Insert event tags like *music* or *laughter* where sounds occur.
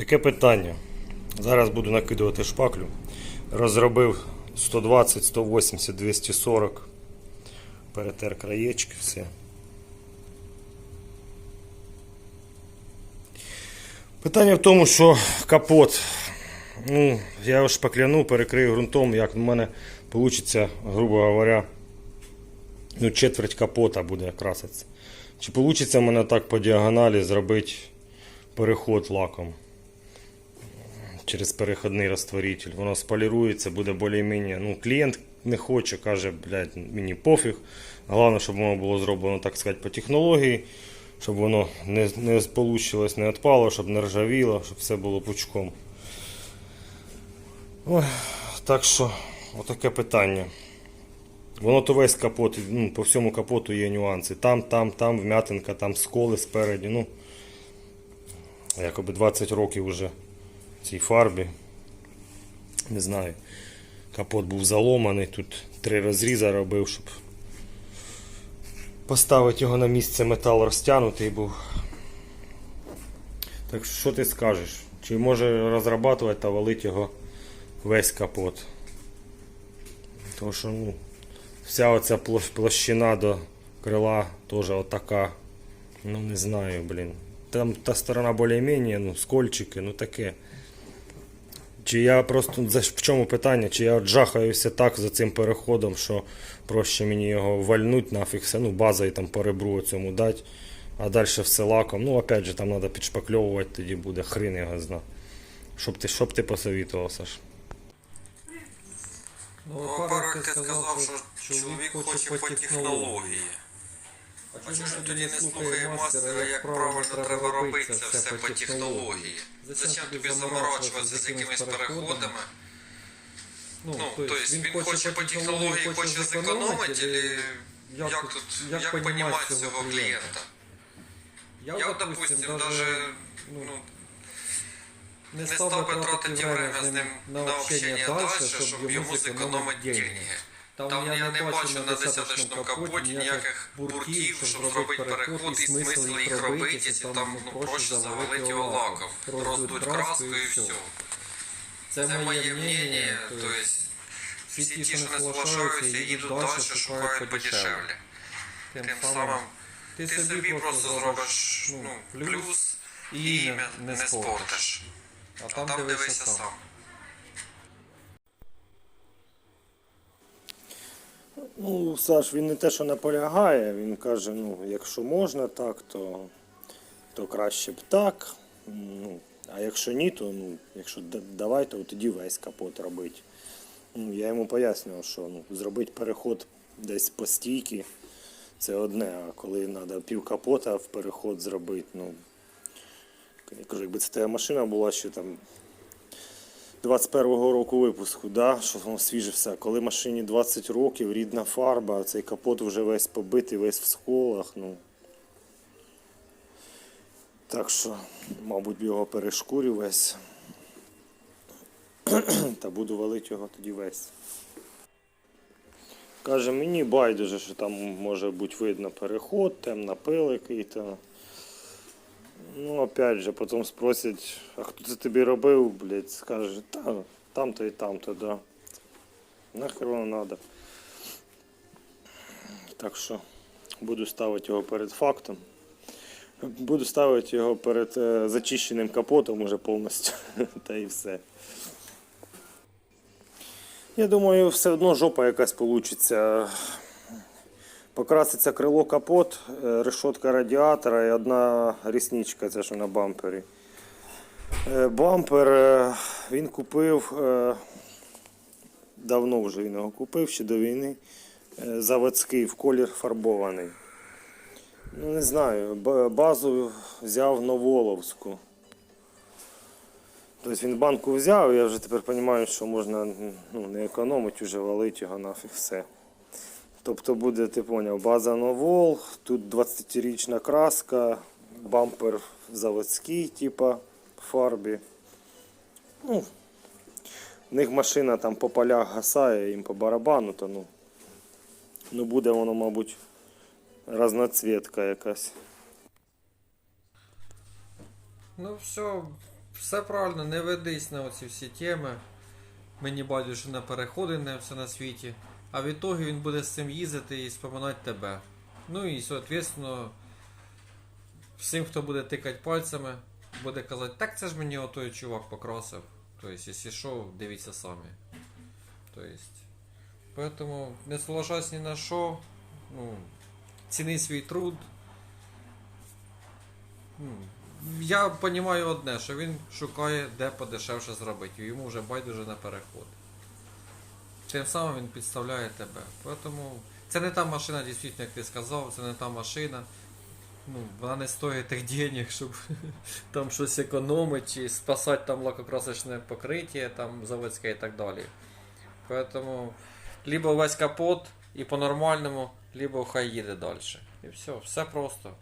Таке питання. Зараз буду накидувати шпаклю. Розробив 120, 180, 240. Перетер краєчки, все. Питання в тому, що капот. Ну, я його шпакляну, перекрию ґрунтом, як в мене вийде, грубо говоря, ну, четверть капота буде краситися. Чи вийде в мене так по діагоналі зробити переход лаком через переходний розтворитель. Воно сполірується, буде більш-менш. Ну, клієнт не хоче, каже, блядь, мені пофіг. Головне, щоб воно було зроблено, так сказати, по технології, щоб воно не, не получилось, не відпало, щоб не ржавіло, щоб все було пучком. Ой, так що, отаке питання. Воно то весь капот, ну, по всьому капоту є нюанси. Там, там, там вм'ятинка, там сколи спереді. Ну, якоби 20 років вже цій фарбі. Не знаю. Капот був заломаний, тут три розріза робив, щоб поставити його на місце метал розтягнутий був. Так що ти скажеш? Чи може розрабатувати та валити його весь капот? Тому що ну, вся оця площина до крила теж отака. Ну не знаю, блін. Там та сторона більш-менш, ну, скольчики, ну таке. Чи я просто в чому питання? Чи я жахаюся так за цим переходом, що проще мені його вальнуть нафіг все, ну базою там по ребру цьому дати, а далі все лаком. Ну, опять же, там треба підшпакльовувати, тоді буде хрін його зна. Щоб ти, щоб ти посовітував, Саш? Ну, ти сказав, що чоловік хоче по технології. А чому ж тоді не слухає мастера, як правильно треба робити це все по технології? Зачем тобі заморачуватися з якимись переходами? Ну, тобто він хоче по технології, хоче зекономити, или як тут, як понімати цього клієнта? Я, допустим, даже, ну, не став би тратити время з ним на общення далі, щоб йому зекономити деньги. Там я не бачу на десяточному капоті ніяких бурків, щоб зробити переход і смисл їх робити, якщо там ну, проще завалити його лаком, роздуть краску і все. Це моє мнение, то есть всі ті, що не соглашаються, їдуть далі, шукають подешевле. Тим самим ти собі просто зробиш ну, плюс і ім'я не спортиш. А там дивися сам. Ну, Саш, він не те, що наполягає, він каже, ну, якщо можна так, то, то краще б так. Ну, а якщо ні, то ну, якщо давай, то тоді весь капот робити. Ну, я йому пояснював, що ну, зробити переход десь по стійки це одне, а коли треба пів капота в переход зробити, ну. Я кажу, якби це твоя машина була ще там 21-го року випуску, да? що воно свіже все. Коли машині 20 років, рідна фарба, цей капот вже весь побитий, весь в сколах. Ну. Так що, мабуть, його перешкурю весь. Та буду валити його тоді весь. Каже, мені байдуже, що там може бути видно переход, темна пил який-то. Ну, опять же, потім спросять, а хто це тобі робив, блядь, скаже, та там-то і там-то, да. Нахер воно треба. Так що буду ставити його перед фактом. Буду ставити його перед е, зачищеним капотом уже повністю. Та і все. Я думаю, все одно жопа якась получиться. Покраситься крило капот, е, решетка радіатора і одна рісничка, це що на бампері. Е, Бампер е, він купив, давно вже він його купив, ще до війни. Заводський в колір фарбований. Ну, не знаю, базу взяв Новоловську. Тобто він банку взяв, я вже тепер розумію, що можна ну, не економити, вже валити його нафіг все. Тобто буде, ти поняв, база Новол, тут 20-річна краска, бампер заводський, типа фарбі. Ну, в них машина там по полях гасає, їм по барабану, то ну, ну буде воно, мабуть, разноцветка якась. Ну все, Все правильно, не ведись на оці всі теми. Мені байдуже на переходи на все на світі. А в ітогі він буде з цим їздити і споминати тебе. Ну і, соответственно, всім, хто буде тикати пальцями, буде казати, так це ж мені отой чувак покрасив. Тобто, якщо що, дивіться самі. Тобто, поэтому не соглашайся ні на що. Ну, ціни свій труд. Ну, я розумію одне, що він шукає, де подешевше зробити. Йому вже байдуже на переход. Тим самим він підставляє тебе. Тому це не та машина, дійсно, як ти сказав, це не та машина. Ну, вона не стоїть тих денег, щоб *laughs* там щось економити чи спасати там лакокрасочне покриття, там заводське і так далі. Поэтому либо весь капот і по-нормальному, либо хай їде далі. І все, все просто.